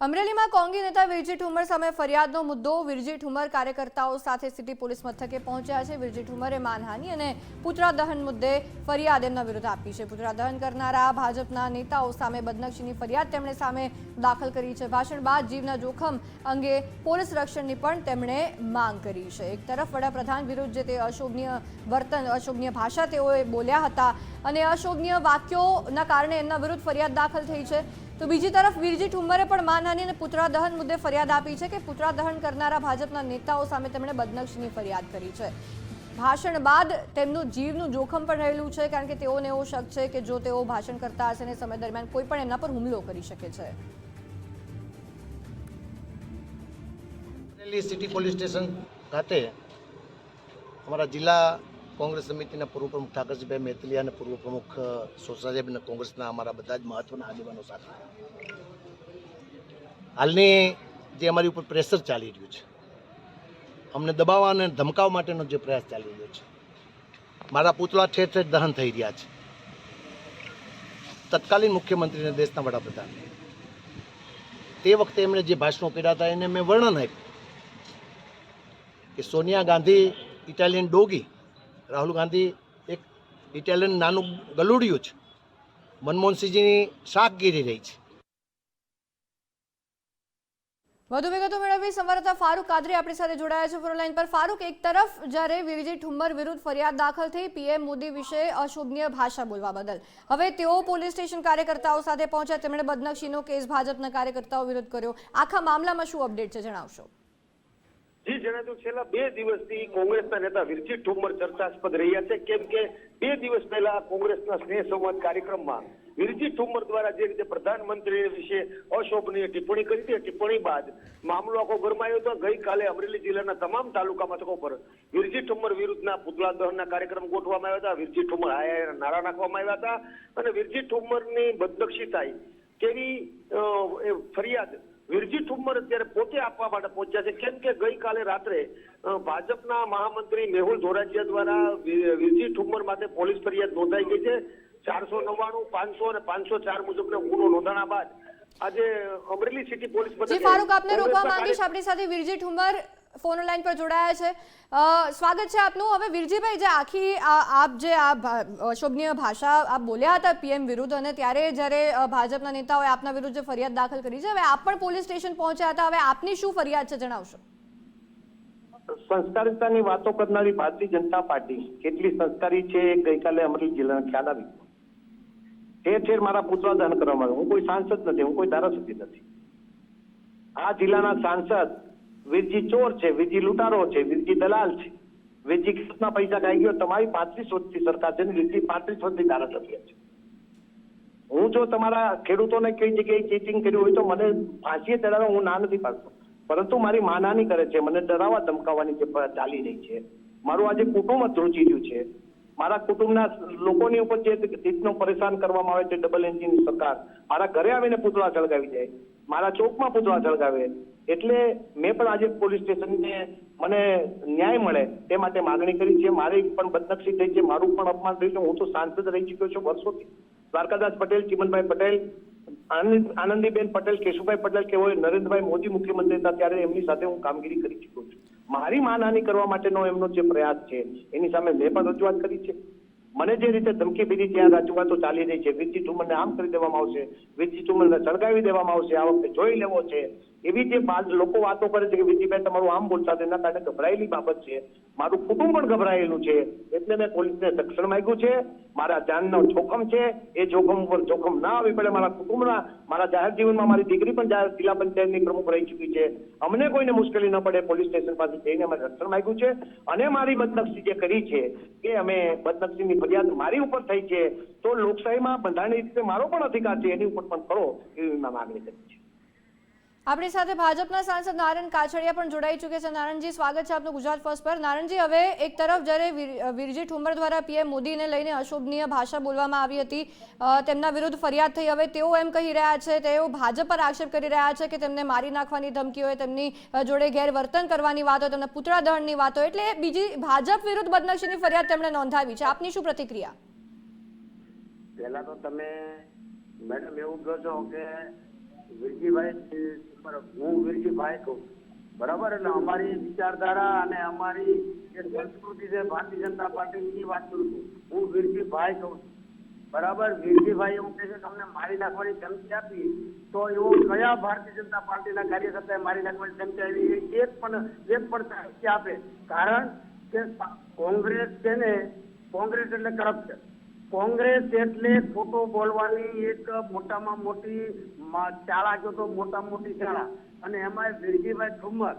અમરેલીમાં કોંગી નેતા વિરજી ઠુમર સામે ફરિયાદનો મુદ્દો. વિરજી ઠુમર કાર્યકર્તાઓ સાથે સિટી પોલીસ મથકે પહોંચ્યા છે. વિરજી ઠુમરે માનહાનિ અને પુતળા દહન મુદ્દે ફરિયાદ એમના વિરુદ્ધ આપી છે. પુતળા દહન કરનારા ભાજપના નેતાઓ સામે બદનક્ષીની ફરિયાદ તેમણે સામે દાખલ કરી છે. ભાષણ બાદ જીવના જોખમ અંગે પોલીસ રક્ષણની પણ તેમણે માંગ કરી છે. એક તરફ વડાપ્રધાન વિરુદ્ધ જે તે અશોભનીય વર્તન, અશોભનીય ભાષા તેઓએ બોલ્યા હતા અને અશોભનીય વાક્યોના કારણે એમના વિરુદ્ધ ફરિયાદ દાખલ થઈ છે. તો બીજી તરફ વીરજી ઠુંબરે પણ માનહાની અને પુતળા દહન મુદ્દે ફરિયાદ આપી છે કે પુતળા દહન કરનારા ભાજપના નેતાઓ સામે તેમણે બદનક્ષની ફરિયાદ કરી છે. ભાષણ બાદ તેમનું જીવનું જોખમ પણ રહેલું છે કારણ કે તેઓને એવો શક છે કે જો તેઓ ભાષણ કરતા હશે ને સમય દરમિયાન કોઈ પણ એમના પર હુમલો કરી શકે છે. સિટી પોલીસ સ્ટેશન ખાતે અમારા જિલ્લા કોંગ્રેસ સમિતિના પૂર્વ પ્રમુખ ઠાકરજીભાઈ મેતલિયા અને પૂર્વ પ્રમુખ સોસાસાહેબ અને કોંગ્રેસના અમારા બધા જ મહત્વના આગેવાનો સાથે. હાલની જે અમારી ઉપર પ્રેશર ચાલી રહ્યું છે, અમને દબાવવા અને ધમકાવવા માટેનો જે પ્રયાસ ચાલી રહ્યો છે, મારા પૂતળા ઠેર ઠેર દહન થઈ રહ્યા છે. તત્કાલીન મુખ્યમંત્રી અને દેશના વડાપ્રધાન. તે વખતે એમણે જે ભાષણો કર્યા હતા, એને મેં વર્ણન આપ્યું કે સોનિયા ગાંધી, ઇટાલિયન ડોગી રાહુલ ગાંધી એક ઇટાલિયન નાનું ગલુડિયું છે. મનમોહનસિંહજીની શાક ગીરી રહી છે. વધુ વિગતો મેળવવી સંવાદદાતા ફારૂક કાદરી આપણી સાથે જોડાયા છે. ફોનલાઈન પર ફારૂક, એક તરફ જ્યારે વિરજી ઠુમ્બર વિરુદ્ધ ફરિયાદ દાખલ થઈ, પીએમ મોદી વિશે અશોભનીય ભાષા બોલવા બદલ. હવે તેઓ પોલીસ સ્ટેશન કાર્યકર્તાઓ સાથે પહોંચ્યા. તેમણે બદનક્ષીનો કેસ ભાજપના કાર્યકર્તાઓ વિરુદ્ધ કર્યો. આખા મામલામાં શું અપડેટ છે, જણાવશો? જણાવ્યું છેલ્લા બે દિવસથી કોંગ્રેસના નેતા વિરજી ઠુમ્મર ચર્ચાસ્પદ રહ્યા છે. કેમ કે બે દિવસ પહેલા કોંગ્રેસના સ્નેહ સંવાદ કાર્યક્રમમાં વિરજી ઠુમ્મર દ્વારા જે રીતે પ્રધાનમંત્રી વિશે અશોભનીય ટિપ્પણી કરી હતી ટિપ્પણી બાદ મામલો આખો ગરમાયો હતો. ગઈકાલે અમરેલી જિલ્લાના તમામ તાલુકા મથકો પર વિરજી ઠુમ્મર વિરુદ્ધના પુતળા દહનના કાર્યક્રમ ગોઠવવામાં આવ્યા હતા. વિરજી ઠુમ્મર આયા નારા નાખવામાં આવ્યા હતા. અને વિરજી ઠુમ્મરની બદનક્ષી થાય તેવી ફરિયાદ વિરજી ઠુમ્મર અત્યારે પોતે આપવા માટે પહોંચ્યા છે. કેમ કે ગઈકાલે રાત્રે ભાજપના મહામંત્રી મેહુલ ધોરાજીયા દ્વારા વિરજી ઠુમ્મર માટે પોલીસ ફરિયાદ નોંધાઈ ગઈ છે. ચારસો નવ્વાણું પાંચસો અને પાંચસો ચાર મુજબનો ગુનો નોંધાણા બાદ આજે અમરેલી સિટી પોલીસ ફારૂક આપને રોકવા માંગીશ. આપણી સાથે વિરજી ઠુમ્મર ફોન લાઈન પર જોડાયા છે. સ્વાગત છે આપનું. હવે વિરજીભાઈ, જે આખી આપ જે આ અશોભનીય ભાષા આપ બોલ્યા હતા પીએમ વિરુદ્ધ અને ત્યારે જ્યારે ભાજપના નેતાઓએ આપના વિરુદ્ધ જે ફરિયાદ દાખલ કરી છે, હવે આપ પણ પોલીસ સ્ટેશન પહોંચ્યા હતા. હવે આપની શું ફરિયાદ છે જણાવશો? સંસ્કારિતાની વાતો કરનારી ભારતીય જનતા પાર્ટી કેટલી સંસ્કારી છે ગઈકાલે અમરેલી જિલ્લાના ખ્યાલ આવી ઠેર ઠેર મારા પુતળા દહન કરવામાં આવ્યું હું કોઈ સાંસદ નથી, હું કોઈ ધારાસભ્ય નથી. આ જિલ્લાના સાંસદ વીરજી ચોર છે, વીરજી લૂંટારો છે, વીરજી દલાલ છે. વીરજી ખેતના પૈસા ખાઈ ગયો, તમારી પાંત્રીસ વર્ષથી સરકાર છે વીરજી પાંત્રીસ વર્ષથી ધારાસભ્ય છે. હું જો તમારા ખેડૂતોને કઈ જગ્યાએ ચીટિંગ કર્યું હોય તો મને ફાંસીએ ચડાવવા હું ના નથી પાડતો. પરંતુ મારી માનાની કરે છે, મને ડરાવવા ધમકાવવાની જે ચાલી રહી છે. મારું આજે કુટુંબ ધ્રુજી રહ્યું છે. મારા કુટુંબના લોકોની ઉપર જે રીતનો પરેશાન કરવામાં આવે છે ડબલ એન્જિન સરકાર, મારા ઘરે આવીને પૂતળા જળગાવી જાય, મારા ચોકમાં પૂતળા સળગાવે એટલે મેં પણ આજે પોલીસ સ્ટેશનને મને ન્યાય મળે તે માટે માગણી કરી છે. મારી પણ બદનક્ષી થઈ છે, મારું પણ અપમાન થયું છે. હું તો સાંસદ રહી ચૂક્યો છું વર્ષોથી. દ્વારકાદાસ પટેલ, ચિમનભાઈ પટેલ, આનંદ, આનંદીબેન પટેલ, કેશુભાઈ પટેલ કે હોય નરેન્દ્રભાઈ મોદી મુખ્યમંત્રી હતા ત્યારે એમની સાથે હું કામગીરી કરી ચૂક્યો છું. મારી માનહાની કરવા માટેનો એમનો જે પ્રયાસ છે, એની સામે મેં પણ રજૂઆત કરી છે. મને જે રીતે ધમકી બીજી ત્યાં રજૂઆતો ચાલી રહી છે વીરજી ઠુમરને આમ કરી દેવામાં આવશે વીરજી ઠુમરને સળગાવી દેવામાં આવશે, આ વખતે જોઈ લેવો છે. એવી જે લોકો વાતો કરે છે કે વિજયભાઈ, તમારું આમ બોલતા એના કારણે ગભરાયેલી બાબત છે. મારું કુટુંબ પણ ગભરાયેલું છે. એટલે મેં પોલીસને રક્ષણ માંગ્યું છે. મારા જાનનો જોખમ છે. એ જોખમ ઉપર જોખમ ના આવી પડે મારા કુટુંબના, મારા જાહેર જીવનમાં મારી દીકરી પણ જાહેર જિલ્લા પંચાયતની પ્રમુખ રહી ચૂકી છે. અમને કોઈને મુશ્કેલી ન પડે પોલીસ સ્ટેશન પાસે જઈને અમે રક્ષણ માંગ્યું છે. અને મારી બદનક્ષી જે કરી છે, કે અમે બદનક્ષીની ફરિયાદ મારી ઉપર થઈ છે, તો લોકશાહીમાં બંધારણીય રીતે મારો પણ અધિકાર છે. એની ઉપર પણ કરો એવી માગણી કરી છે. આપણી સાથે ભાજપના સાંસદ નારાયણ કાછડિયા પણ જોડાઈ ચૂક્યા છે. નારાયણજી, સ્વાગત છે આપનું ગુજરાત ફર્સ્ટ પર. નારાયણજી, હવે એક તરફ જ્યારે વીર- વીરજી ઠુંબર દ્વારા પીએમ મોદીને લઈને અશોભનીય ભાષા બોલવામાં આવી હતી તેમના વિરુદ્ધ ફરિયાદ થઈ. હવે તેઓ એમ કહી રહ્યા છે, તેઓ ભાજપ પર આક્ષેપ કરી રહ્યા છે કે તેમને મારી નાખવાની ધમકી હોય, તેમની જોડે ગેરવર્તન કરવાની વાત હોય, તેમના પુતળા દહનની વાત હોય. એટલે બીજી ભાજપ વિરુદ્ધ બદનક્ષીની ફરિયાદ તેમણે નોંધાવી છે. આપની શું પ્રતિક્રિયા? પહેલા તો તમે, મેડમ, એવું કહો છો કે વિરજીભાઈ હું બરાબર? એટલે અમારી વિચારધારા અને અમારી જે સંસ્કૃતિ છે, ભારતીય જનતા પાર્ટીની વાત કરું છું. હું વિરજીભાઈ છું. બરાબર? વીરજીભાઈ એવું કહે છે તમને મારી નાખવાની ધમકી આપી, તો એવો કયા ભારતીય જનતા પાર્ટીના કાર્યકર્તાએ મારી નાખવાની ધમકી આવી એક પણ એક પણ ધમકી આપે. કારણ કે કોંગ્રેસ છે ને, કોંગ્રેસ એટલે કરપ્શન કોંગ્રેસ એટલે ખોટું બોલવાની એક મોટામાં મોટી ચાળા કહો તો મોટા મોટી શાળા. અને એમાં વિરજીભાઈ ઠુમ્મર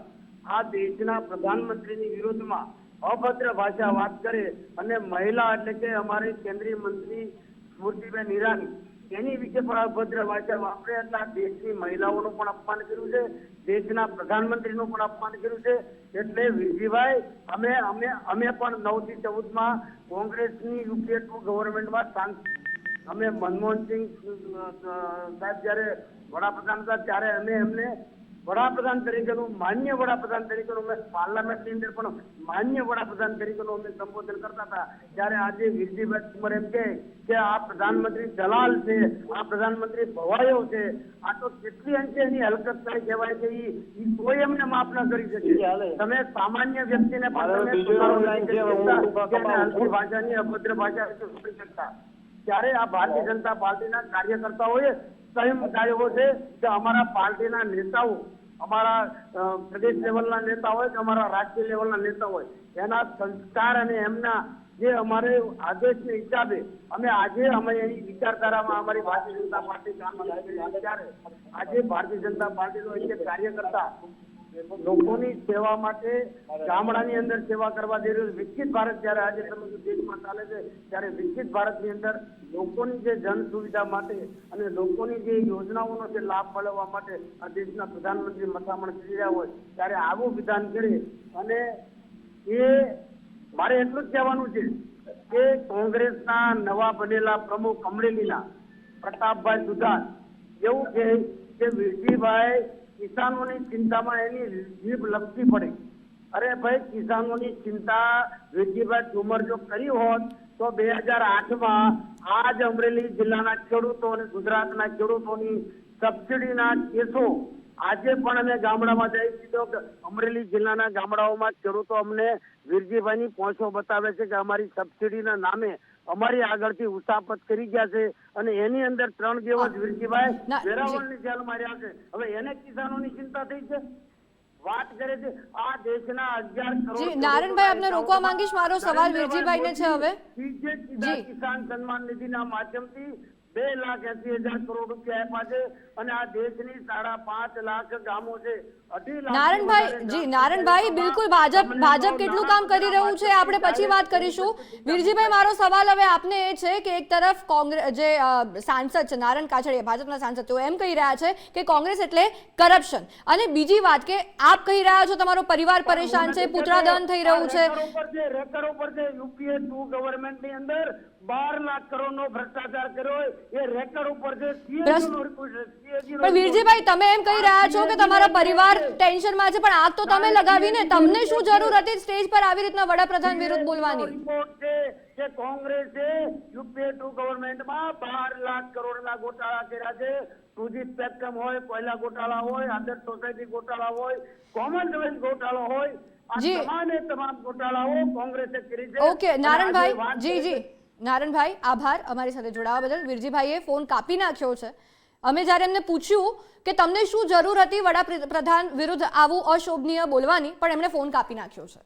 આ દેશના પ્રધાનમંત્રીની વિરુદ્ધમાં અભદ્ર ભાષા વાત કરે. અને મહિલા એટલે કે અમારી કેન્દ્રીય મંત્રી સ્મૃતિબેન ઈરાની. એની વિશે પણ અભદ્ર વાચા વાપરે એટલે દેશની મહિલાઓનું પણ અપમાન કર્યું છે, દેશના પ્રધાનમંત્રીનું પણ અપમાન કર્યું છે. એટલે વિરજીભાઈ અમે અમે અમે પણ નવથી ચૌદમાં કોંગ્રેસની યુપીએ ટુ ગવર્મેન્ટમાં સાંસદ અમે મનમોહનસિંહ સાહેબ જ્યારે વડાપ્રધાન હતા, ત્યારે અમે એમને વડાપ્રધાન તરીકેનું માન્ય વડાપ્રધાન તરીકેનું અમે પાર્લામેન્ટની અંદર પણ માન્ય વડાપ્રધાન તરીકેનું અમે સંબોધન કરતા હતા. ત્યારે આજે વીરજીભાઈ કુમાર એમ કહે કે આ પ્રધાનમંત્રી દલાલ છે આ પ્રધાનમંત્રી ભવાયો છે આ તો કેટલી અંશે એની હલકત થાય કહેવાય ઈ ઈ કોઈ એમને માફ ન કરી શકે. તમે સામાન્ય વ્યક્તિને કે. હલકી ભાષાની અભદ્ર ભાષા વિશે શકતા. ત્યારે આ ભારતીય જનતા પાર્ટીના કાર્યકર્તાઓએ સંયમ કાઢ્યો છે કે અમારા પાર્ટીના નેતાઓ અમારા પ્રદેશ લેવલના નેતા હોય કે અમારા રાજ્ય લેવલના નેતા હોય, એના સંસ્કાર અને એમના જે અમારે આદેશને હિસાબે અમે આજે અમે એની વિચારધારામાં અમારી ભારતીય જનતા પાર્ટી કામ લાગી ત્યારે આજે ભારતીય જનતા પાર્ટીનો એક કાર્યકર્તા લોકોની સેવા માટે ગામડાની અંદર સેવા કરવા જઈ રહ્યું વિકસિત ભારત જ્યારે આજે દેશમાં ચાલે છે, ત્યારે વિકસિત ભારતની અંદર લોકોની જે જન સુવિધા માટે અને લોકોની જે યોજનાઓનો જે લાભ મેળવવા માટે આ દેશના પ્રધાનમંત્રી મથામણ કરી રહ્યા હોય, ત્યારે આવું વિધાન કરે અને એ મારે એટલું જ કહેવાનું છે કે કોંગ્રેસના નવા બનેલા પ્રમુખ અમરેલીના પ્રતાપભાઈ સુધાર, એવું કહે કે વિરજીભાઈ કિસાનોની ચિંતામાં એની જીભ લપસી પડી. અરે ભાઈ, કિસાનોની ચિંતા વિરજીભાઈ ઠુમર જો કરી હોત, તો બે હજાર આઠમાં આ જ અમરેલી જિલ્લાના ખેડૂતો અને ગુજરાતના ખેડૂતોની સબસિડીના કેસો. આજે પણ અમે ગામડામાં જઈ દીધો કે અમરેલી જિલ્લાના ગામડાઓમાં ખેડૂતો અમને વીરજીભાઈની પહોંચો બતાવે છે કે અમારી સબસિડીના નામે અમારી આગળથી ઉસાપત કરી ગયા છે અને એની અંદર ત્રણ દિવસ વિરજીભાઈ વેરાવળની જેલ માર્યા છે હવે એને કિસાનોની ચિંતા થઈ છે વાત કરે છે આ દેશના અગિયાર કરોડ જી, નારાયણભાઈ, આપને રોકવા માંગીશ. મારો સવાલ નરેન્દ્રભાઈ વીરજીભાઈને છે હવે. સીધે સીધા જી. કિસાન સન્માન નિધિના માધ્યમથી બે લાખ એસી હજાર કરોડ રૂપિયા આપ્યા છે અને આ દેશની સાડા પાંચ લાખ ગામો છે. અઢી લાખ નારણભાઈ જી નારણભાઈ બિલકુલ ભાજપ ભાજપ કેટલું કામ કરી રહ્યું છે? આપણે પછી વાત કરીશું. વીરજીભાઈ મારો સવાલ હવે આપને એ છે કે એક તરફ કોંગ્રેસ જે સાંસદ છે નારણ કાછડિયા ભાજપના સાંસદ તેઓ એમ કહી રહ્યા છે કે કોંગ્રેસ એટલે કરપ્શન. અને બીજી વાત કે આપ કહી રહ્યા છો તમારો પરિવાર પરેશાન છે પુત્રાદહન થઈ રહ્યું છે. રેકર્ડ ઉપર છે રેકર્ડ ઉપર છે યુપીએ ટુ ગવર્મેન્ટની અંદર બાર લાખ કરોડ નો ભ્રષ્ટાચાર કર્યો એ રેકર્ડ ઉપર છે CAG નો report છે, CAG નો પણ વીરજીભાઈ તમે એમ કહી રહ્યા છો કે તમારા પરિવાર ટેન્શનમાં છે પણ આગ તો તમે લગાવીને તમને શું જરૂર હતી સ્ટેજ પર આવી રીતના વડાપ્રધાન વિરુદ્ધ બોલવાની? રિપોર્ટ છે કે કોંગ્રેસે યુપીએ ટુ ગવર્મેન્ટમાં બાર લાખ કરોડના ગોટાળા કર્યા છે. ટુજી સ્પેક્ટ્રમ હોય કોયલા ગોટાળા હોય આદર્શ સોસાયટી ગોટાળા હોય કોમનવેલ્થ ગોટાળો હોય આ. તમામે તમામ ગોટાળાઓ કોંગ્રેસે કરી છે. ઓકે નારણભાઈ જી જી. નારણભાઈ, આભાર. અમારી સાથે જોડાવા બદલ વીરજીભાઈએ ફોન કાપી નાખ્યો છે. અમે જ્યારે એમને પૂછ્યું કે તમને શું જરૂર હતી વડાપ્રધાન વિરુદ્ધ આવું અશોભનીય બોલવાની, પણ એમણે ફોન કાપી નાખ્યો છે.